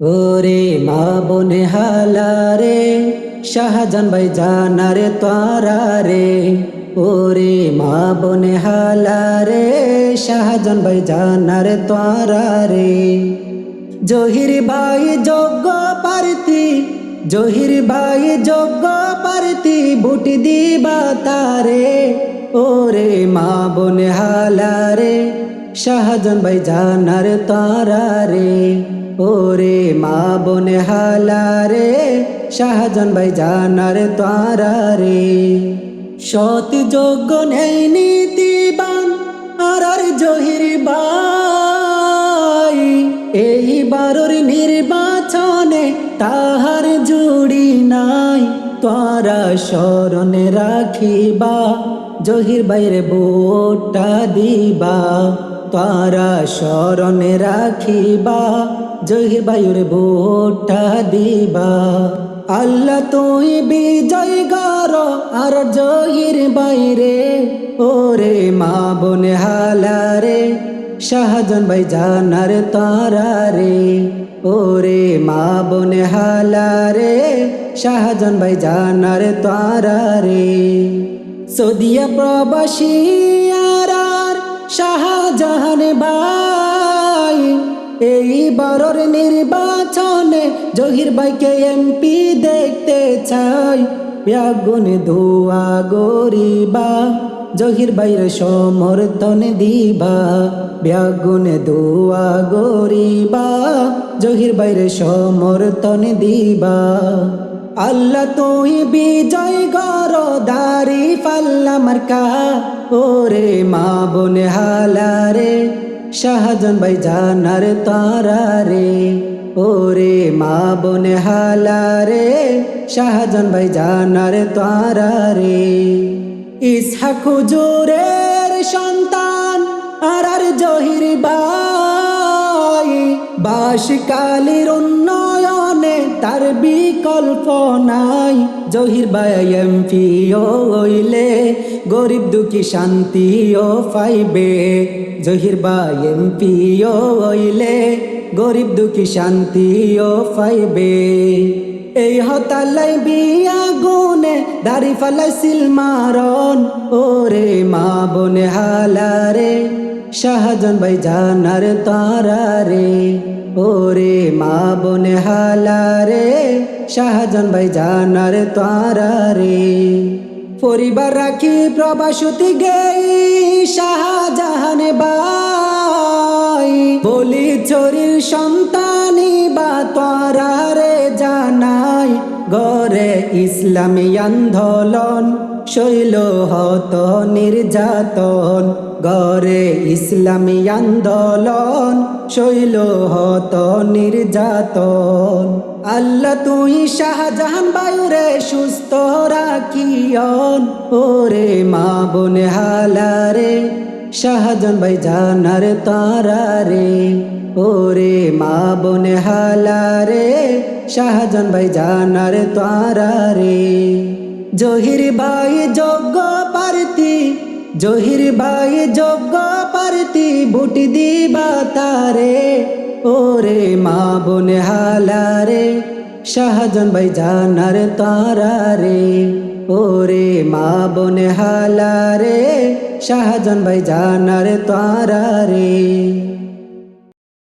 ওরে মা বনে হালারে শাহজান ভাই জানারে তারা রে। ওরে মা বনে হালারে শাহজান ভাই জানারে তারা রে। জহির ভাই যোগ্য পারতি জহির ভাই যোগ্য পারতি বুট দিবা তারে। ওরে মা বনে হালারে শাহজান ভাই জানার তারা রে। ওরে মা বনে হালারে শাহজান ভাই জানার তারা রে। সত যোগ্য নেই নীতিবান আর জহির বাই এই বারোর নির্বাচনে তাহার জুড়ি নাই, তারা স্মরণে রাখিবা। জহির বাইরে বোটা দিবা, তারা স্মরণে রাখিবা। জহির বাইরে বোটা দিবা। আল্লাহ তুই বিজয় গর আর জহির বাইরে। ওরে মা বনে হালারে শাহজান ভাই জানার তারা রে ওরে মা বনে হালারে শাহজান ভাই জানার তারা রে সদিয়া প্রবাসী আর শাহজাহান ভাই। এই বারোর নির্বাচনে জহির ভাইকে এমপি দেখতে চাই। ব্যাগুন ধোয়া গরিবা, জহির বাইরে সমর্থন দিবা। ব্যাগুন ধোয়া গরিবা, জহির বাইরে সমর্থন দিবা। আল্লাহ তুই বিজয় গর দারি পাল্লা মার্কা, ওরে মা বোন হালারে। শাহজান ভাই জানার তারা রে, ওরে মা বনে হালারে শাহজান ভাই জানার তারা রে। ইসহাক জোরের সন্তান আর আর জহির ভাই বাসকালের উন্নয়নে তার বিকল্প নাই। জহির ভাই এমপি হইলে গরিব দুঃখী শান্তিও পাইবে। জহির ভাই এমপি হইলে গরিব দুঃখী শান্তিও পাইবে। এই হতালাই বিয়া গুনে দাড়ি ফালাই সিল মারন ওরে মা বনে হালারে শাহজান ভাই জানার তারা রে ওরে মা বনে হালারে শাহজান ভাই জানার তারা রে পরিবার রাখি প্রবাসতি গেই, শাহজাহান বাই। বলি চোরির সন্তানি বা তোরা রে জানাই গরে ইসলামী আন্দোলন। শৈল হত নির্যাতন গরে ইসলামী আন্দোলন। শৈল হত নির্যাতন। আল্লাহ তুই শাহজাহান বায়ুরে সুস্থ রাখিয়ন। ওরে মা বনে হালারে শাহজান ভাই জানার তারা রে ওরে মা বনে হালারে শাহজান ভাই জানার তারা রে জহির ভাই যোগ্য পারতি জহির ভাই যোগ্য পারতি বুট দিবা তারে, ওরে মা বনে হালারে শাহজান ভাই জানার তারা রে, ওরে মা বনে হালারে শাহজান ভাই জানার তারা রে।